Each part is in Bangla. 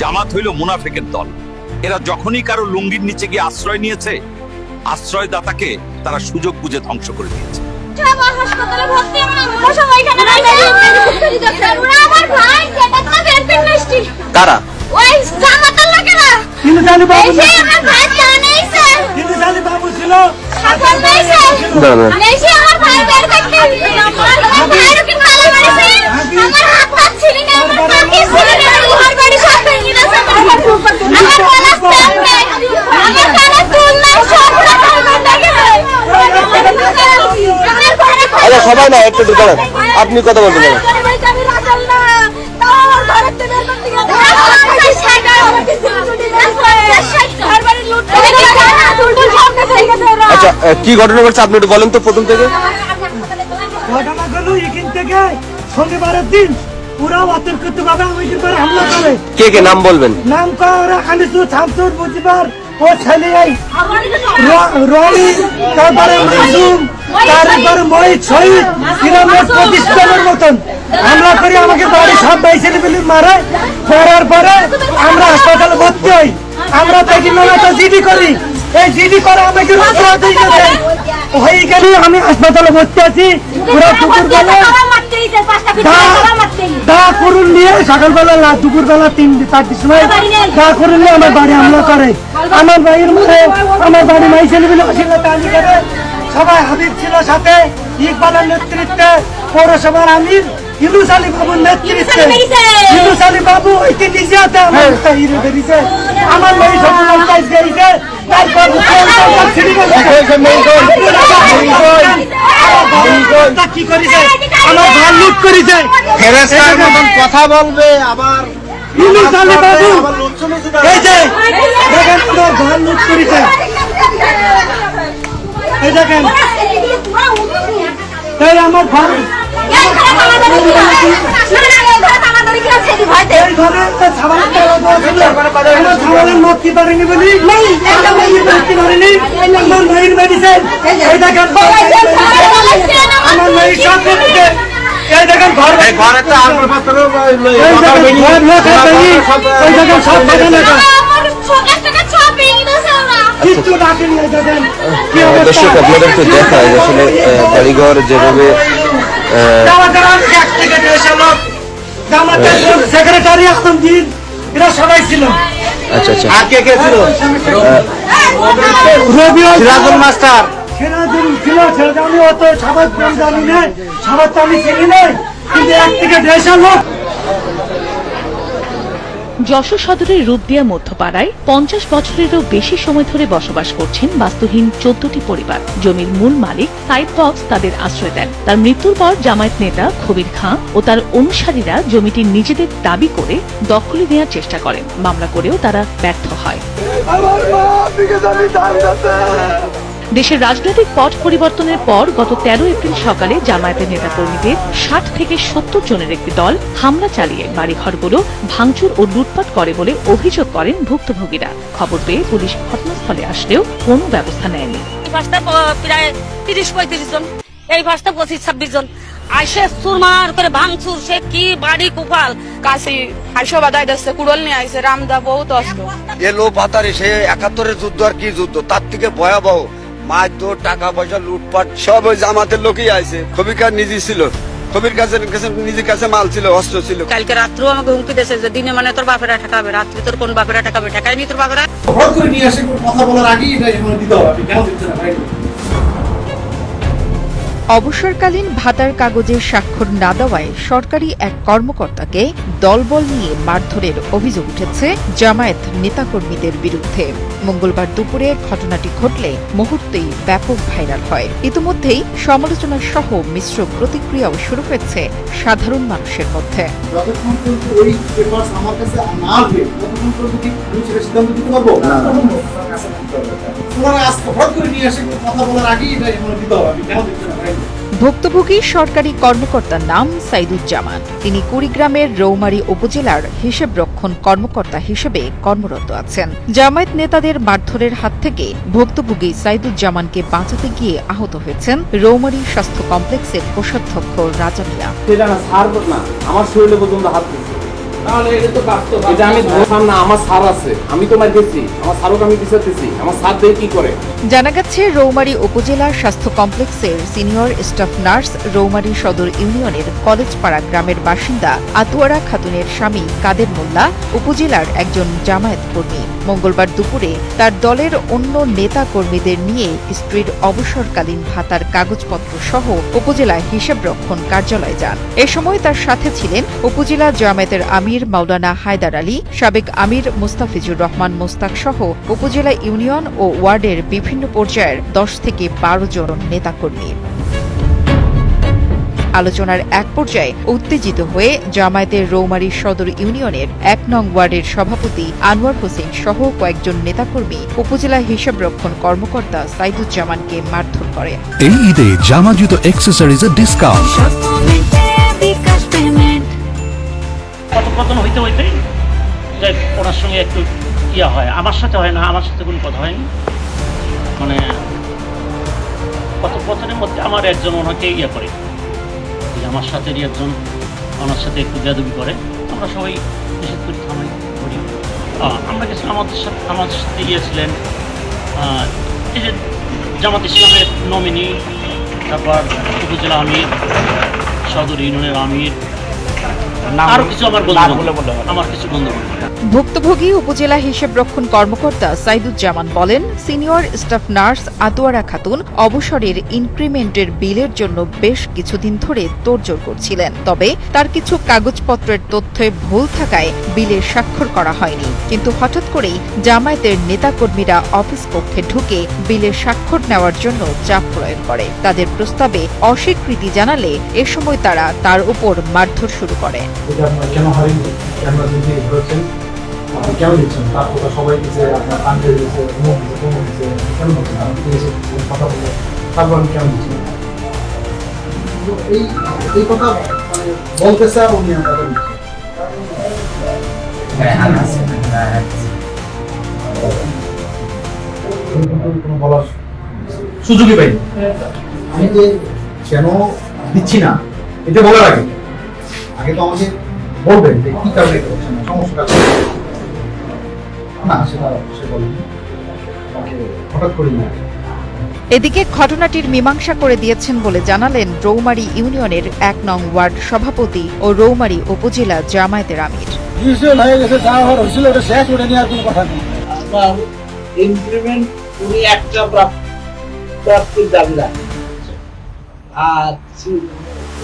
জামাত হইল মুনাফেকের দল। এরা যখনই কারও লুঙ্গির নিচে গিয়ে আশ্রয় নিয়েছে আশ্রয়দাতাকে তারা সুযোগ বুঝে ধ্বংস করে দিয়েছে। কারা? ওই জামাতার লোকেরা। কিন্তু জানি বাবু আমার ভাই জানেই স্যার। কিন্তু জানি বাবু ছিল। সাফল নেই স্যার। দাঁড়ান। আমার ভাই বের করতে আমার আমার ভাইয়ের কি মালা মারিছে আমার হাত হাত ছিঁড়ে নিয়ে আমার পাকে ছিঁড়ে নিয়ে আমার ঘর বাড়ি সব ভেঙে দিয়েছে আমার আমার গলা স্ট্যাম্প নেই আমার কানে চুল নাই সব আমার দেখে আমার ঘরে আচ্ছা সবাই না একটু দাঁড়ান। আপনি কথা বলতে পারেন আচ্ছা কি ঘটনা ঘটছে? আপনি একটু বলেন তো প্রথম থেকে। ঘটনা গেল এখান থেকে শনিবারের দিন পুরা অতর্কিত ভাবে আমাদের হামলা করে। কে কে? নাম বলবেন। নাম করা খানিসু শামসুর বুঝবার ও ছেলে, এই রনি তারপরে মাসুম তারপরে মহিত শহীদ তৃণমূল প্রতিষ্ঠানের মতন। হামলা করে আমাকে বাড়ি সব ভাই ছেলে মারে মারার পরে আমরা হাসপাতালে ভর্তি হই। আমরা দেখি তো জিডি করি। এই জিডি করে আমাকে হয়ে গেলে আমি হাসপাতালে ভর্তি আছি। পুরো দুপুর বেলা দা করুন নিয়ে সকালবেলা লা দুপুরবেলা তিন চারটির সময় দা করুন নিয়ে আমার বাড়ি হামলা করে আমার বাড়ির মধ্যে আমার বাড়ি মাই ছেলেগুলো ছিল সবাই হাবিব ছিল সাথে ইকবালের নেতৃত্বে পৌরসভার আমির ইউনুস আলী বাবুর নেতৃত্বে ইউনুস আলী বাবু ওইটি নিজে হাতে আমার হিরো বেরিয়েছে আমার মেয়ে সব কাজ গেছে তারপর ছিড়ি তা কি করেছে? আমার ঘর লুট করেছে। ফেরেস্তার মতন কথা বলবে আবার ইউনুস আলী বাবু। আবার লোক শুনেছে এই যে দেখেন আমার ঘর লুট করেছে। এই দেখেন। এই আমার ঘর এই ঘরে। একটা সাবানের মুক্তি পারিনি বলি মুক্তি পারিনি আমার মেয়ের মেডিসিন এই দেখেন আমার মেয়ের সব এই দেখেন ঘর ঘরে আপনাদেরকে দেখায় আসলে বাড়িঘর যেভাবে সেক্রেটারি এখন দিন এরা সবাই ছিল। আচ্ছা আচ্ছা। আর কে কে ছিল? রবি সিরাজুল মাস্টার সিরাজুল ছিল সেটা আমি অত সবাই প্রেম জানি না সবার তো আমি চিনি না কিন্তু এক থেকে দেড়শো লোক। যশোর সদরের রূপদিয়া মধ্যপাড়ায় পঞ্চাশ বছরেরও বেশি সময় ধরে বসবাস করছেন বাস্তুহীন চোদ্দটি পরিবার। জমির মূল মালিক সাইদ বক্স তাদের আশ্রয় দেন। তার মৃত্যুর পর জামায়াত নেতা খবির খাঁ ও তার অনুসারীরা জমিটি নিজেদের দাবি করে দখলে নেওয়ার চেষ্টা করেন। মামলা করেও তারা ব্যর্থ হয়। দেশের রাজনৈতিক পট পরিবর্তনের পর গত তেরো এপ্রিল সকালে জামায়াতের নেতাকর্মীদের ষাট থেকে সত্তর জনের একটি দল হামলা চালিয়ে বাড়িঘরগুলো ভাঙচুর ও লুটপাট করে বলে অভিযোগ করেন ভুক্তভোগীরা। খবর পেয়ে পুলিশ ঘটনাস্থলে আসলেও কোনো ব্যবস্থা নেয়নি। এই প্রায় তিরিশ পঁয়ত্রিশ জন। এই বাসটা পঁচিশ ছাব্বিশ জন। আইসে সুরমার করে ভাঙচুর সে কি বাড়ি কুফাল? কাশি হাইশো বাদাই দিচ্ছে কুড়ল নিয়ে আইছে রামদা বহুত অস্ত এ লো পাতারে সে একাত্তরের যুদ্ধ আর কি যুদ্ধ? তার থেকে ভয়াবহ। মারধর টাকা পয়সা লুটপাট সব ওই জামাতের লোকই আছে খবিকার নিজে ছিল। কবির কাছে নিজের কাছে মাল ছিল অস্ত্র ছিল। কালকে রাত্রেও আমাকে হুমকি দিয়েছে যে দিনে মানে তোর বাপেরা ঠেকাবে রাত্রে তোর কোন বাপেরা ঠেকাবে ঠেকায়নি তোর বাপেরা? হঠাৎ করে নিয়ে আসে কথা বলার আগেই এটা দিতে হবে। আপনি কেন দিচ্ছেন না? ভাই অবসরকালীন ভাতার কাগজে স্বাক্ষর না দেওয়ায় সরকারি এক কর্মকর্তাকে দলবল নিয়ে মারধরের অভিযোগ উঠেছে জামায়াত নেতাকর্মীদের বিরুদ্ধে। মঙ্গলবার দুপুরে ঘটনাটি ঘটলে মুহূর্তেই ব্যাপক ভাইরাল হয়। ইতিমধ্যেই সমালোচনা সহ মিশ্র প্রতিক্রিয়াও শুরু হয়েছে সাধারণ মানুষের মধ্যে। ওনারা আজকে হঠাৎ করে নিয়ে আসে কথা বলার আগেই এটা দিতে হবে কেন ভুক্তভোগী সরকারি কর্মকর্তার নাম সাইদুজ্জামান। তিনি কুড়িগ্রামের রৌমারী উপজেলার হিসেব রক্ষণ কর্মকর্তা হিসেবে কর্মরত আছেন। জামায়াত নেতাদের মারধরের হাত থেকে ভুক্তভোগী সাইদুজ্জামানকে বাঁচাতে গিয়ে আহত হয়েছেন রৌমারী স্বাস্থ্য কমপ্লেক্সের কোষাধ্যক্ষ রাজা মিয়া আমার শরীরে পর্যন্ত হাত এটা আমি ধরলাম না আমার সার আছে। আমি তো মার আমার সারক আমি বিচারতেছি আমার সার দিয়ে কি করে? জানা গেছে রৌমারী উপজেলা স্বাস্থ্য কমপ্লেক্সের সিনিয়র স্টাফ নার্স রৌমারী সদর ইউনিয়নের কলেজপাড়া গ্রামের বাসিন্দা আতুয়ারা খাতুনের স্বামী কাদের মোল্লা উপজেলার একজন জামায়াত কর্মী। মঙ্গলবার দুপুরে তার দলের অন্য নেতা কর্মীদের নিয়ে স্ত্রীর অবসরকালীন ভাতার কাগজপত্র সহ উপজেলা হিসাব রক্ষণ কার্যালয়ে যান। এ সময় তার সাথে ছিলেন উপজেলা জামায়াতের আমির মাওলানা হায়দার আলী সাবেক আমির মুস্তাফিজুর রহমান মোস্তাক সহ উপজেলা ইউনিয়ন ও ওয়ার্ডের বিভিন্ন পর্যায়ের দশ থেকে বারো জন নেতাকর্মী। আলোচনার এক পর্যায়ে উত্তেজিত হয়ে জামায়াতের রৌমারী সদর ইউনিয়নের এক নং ওয়ার্ডের সভাপতি আনোয়ার হোসেন সহ কয়েকজন নেতাকর্মী উপজেলা হিসাব রক্ষণ কর্মকর্তা সাইদুজ্জামানকে মারধর করে। এই ঈদে জামা জুতো অ্যাক্সেসরিজের ডিসকাউন্ট কথোপকথন হইতে হইতে যে ওনার সঙ্গে একটু ইয়া হয়। আমার সাথে হয় না, আমার সাথে কোনো কথা হয়নি। মানে কথোপকথনের মধ্যে আমার একজন ওনাকে ইয়া করে। আমার সাথে একজন, ওনার সাথে একটু বেদবি করে। আমরা সবাই নিষেধ করি, থামাই, করি। আমরা গেছিলাম আমাদের সাথে আমাদের সাথে গিয়েছিলেন এই যে জামাত ইসলামের নমিনি, তারপর উপজেলা আমির, সদর ইউনিয়নের আমির আরও কিছু আমার বন্ধু আমার কিছু বন্ধু ভুক্তভোগী উপজেলা হিসেব রক্ষণ কর্মকর্তা সাইদুজ্জামান বলেন, senior staff nurse Atowara Khatun অবসরের ইনক্রিমেন্টের বিলের জন্য বেশ কিছুদিন ধরে তোড়জোড় করছিলেন। তবে তার কিছু কাগজপত্রের তথ্যে ভুল থাকায় বিলে স্বাক্ষর করা হয়নি। কিন্তু হঠাৎ করেই জামায়াতের নেতাকর্মীরা অফিস কক্ষে ঢুকে বিলে স্বাক্ষর নেওয়ার জন্য চাপ প্রয়োগ করে। তাদের প্রস্তাবে অস্বীকৃতি জানালে এ সময় তারা তার উপর মারধর শুরু করে। আপনি কেন দিচ্ছেন তার কথা সবাই দিচ্ছে আপনার দিচ্ছে দিচ্ছে দিচ্ছে আপনি কেন দিচ্ছেন আপনি এসে কথা বলে তারপর আমি কেন দিচ্ছি এই এই কথা মানে বলতেছে আর উনি দিচ্ছে আমি কোনো বলার সুযোগই পাইনি। আমি যে কেন দিচ্ছি না এটা বলার আগে। আগে তো আমাকে বলবেন যে কি কারণে সমস্যাটা? না সেটা সে বলেনি হঠাৎ করে নিয়ে এদিকে ঘটনাটির মীমাংসা করে দিয়েছেন বলে জানালেন রৌমারী ইউনিয়নের এক নং ওয়ার্ড সভাপতি ও রৌমারী উপজেলা জামায়াতের আমির। হয়ে গেছে যা হওয়ার হয়েছিল ওটা শেষ ওটা নিয়ে আর কোনো কথা নেই। আপনার উনি একটা প্রাপ্তির দাবি রাখেন। আর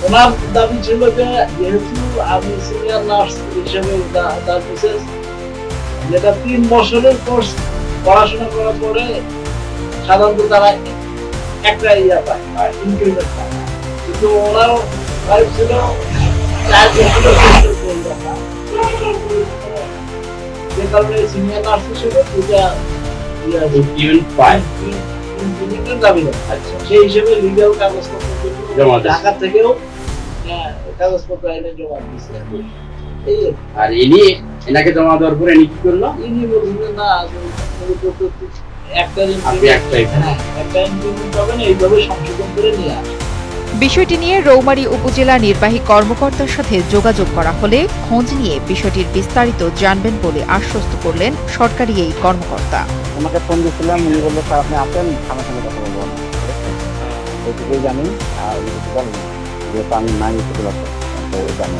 ওনার দাবি ছিল যে যেহেতু আমি সিনিয়র নার্স হিসেবে দা- তার বিশেষ যেটা তিন বছরের কোর্স পড়াশোনা করার পরে সাধারণত তারা একটা ইয়া পায় ইনক্রিমেন্ট পায়। কিন্তু ওনার ভাইব ছিল চার বছরের যে কারণে সিনিয়র নার্স হিসেবে দুটা ইভেন্ট পায় ইভেন্টের দাবি আচ্ছা। সেই হিসেবে লিগ্যাল কাগজপত্র ঢাকা থেকেও হ্যাঁ, কাগজপত্র এনে জমা দিচ্ছে। আর। আর ইনি এনাকে জমা দেওয়ার পরে ইনি কি করল? ইনি বলছিলেন না একটা আপনি একটাই হ্যাঁ একটা ইমপ্লিমেন্ট হবে এইভাবে সংশোধন করে নিয়ে আসে বিষয়টি নিয়ে রৌমারী উপজেলা নির্বাহী কর্মকর্তার সাথে যোগাযোগ করা হলে খোঁজ নিয়ে বিষয়টির বিস্তারিত জানবেন বলে আশ্বস্ত করলেন সরকারি এই কর্মকর্তা। আমাকে ফোন দিয়েছিলাম উনি বলল স্যার আপনি আসেন আমার সঙ্গে কথা বলব। এইটুকুই জানি আর আমি নাই তো জানি।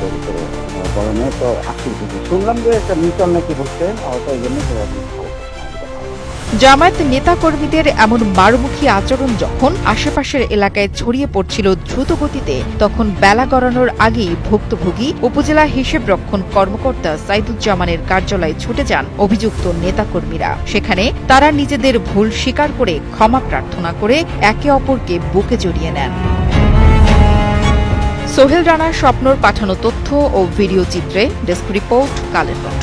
না আর তো গরমে তো শুনলাম যে একটা নাকি হচ্ছে হয়তো এই জন্য জামায়াত নেতাকর্মীদের এমন মারমুখী আচরণ যখন আশেপাশের এলাকায় ছড়িয়ে পড়ছিল দ্রুত গতিতে তখন বেলা গড়ানোর আগেই ভুক্তভোগী উপজেলা হিসেব রক্ষণ কর্মকর্তা সাইদুজ্জামানের কার্যালয়ে ছুটে যান অভিযুক্ত নেতাকর্মীরা। সেখানে তারা নিজেদের ভুল স্বীকার করে ক্ষমা প্রার্থনা করে একে অপরকে বুকে জড়িয়ে নেন। সোহেল রানার স্বপ্নর পাঠানো তথ্য ও ভিডিও চিত্রে ডেস্ক রিপোর্ট কালের কণ্ঠ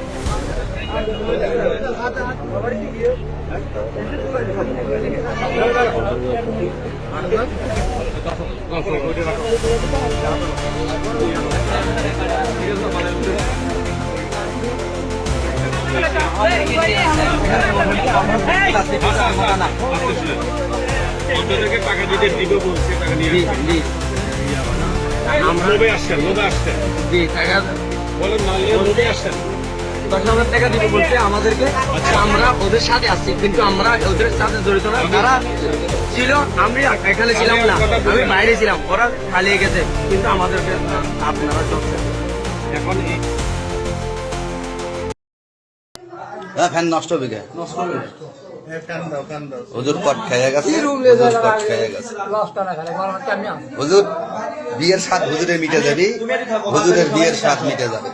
টাকা দিতে দিবে বলছে টাকা নিয়ে লোভে আসছেন। লোভে আসছেন বলেন না লোভে আসছেন। দশ হাজার টাকা দিবে বলছে আমাদেরকে। আমরা ওদের সাথে আসছি কিন্তু আমরা ওদের সাথে জড়িত না। তারা ছিল আমি এখানে ছিলাম না আমি বাইরে ছিলাম ওরা পালিয়ে গেছে কিন্তু আমাদেরকে আপনারা এখন ফ্যান নষ্ট হবে হুজুর কট খেয়ে গেছে? হুজুর কট খেয়ে গেছে। হুজুর বিয়ের স্বাদ হুজুরের মিটে যাবে? হুজুরের বিয়ের স্বাদ মিটে যাবে।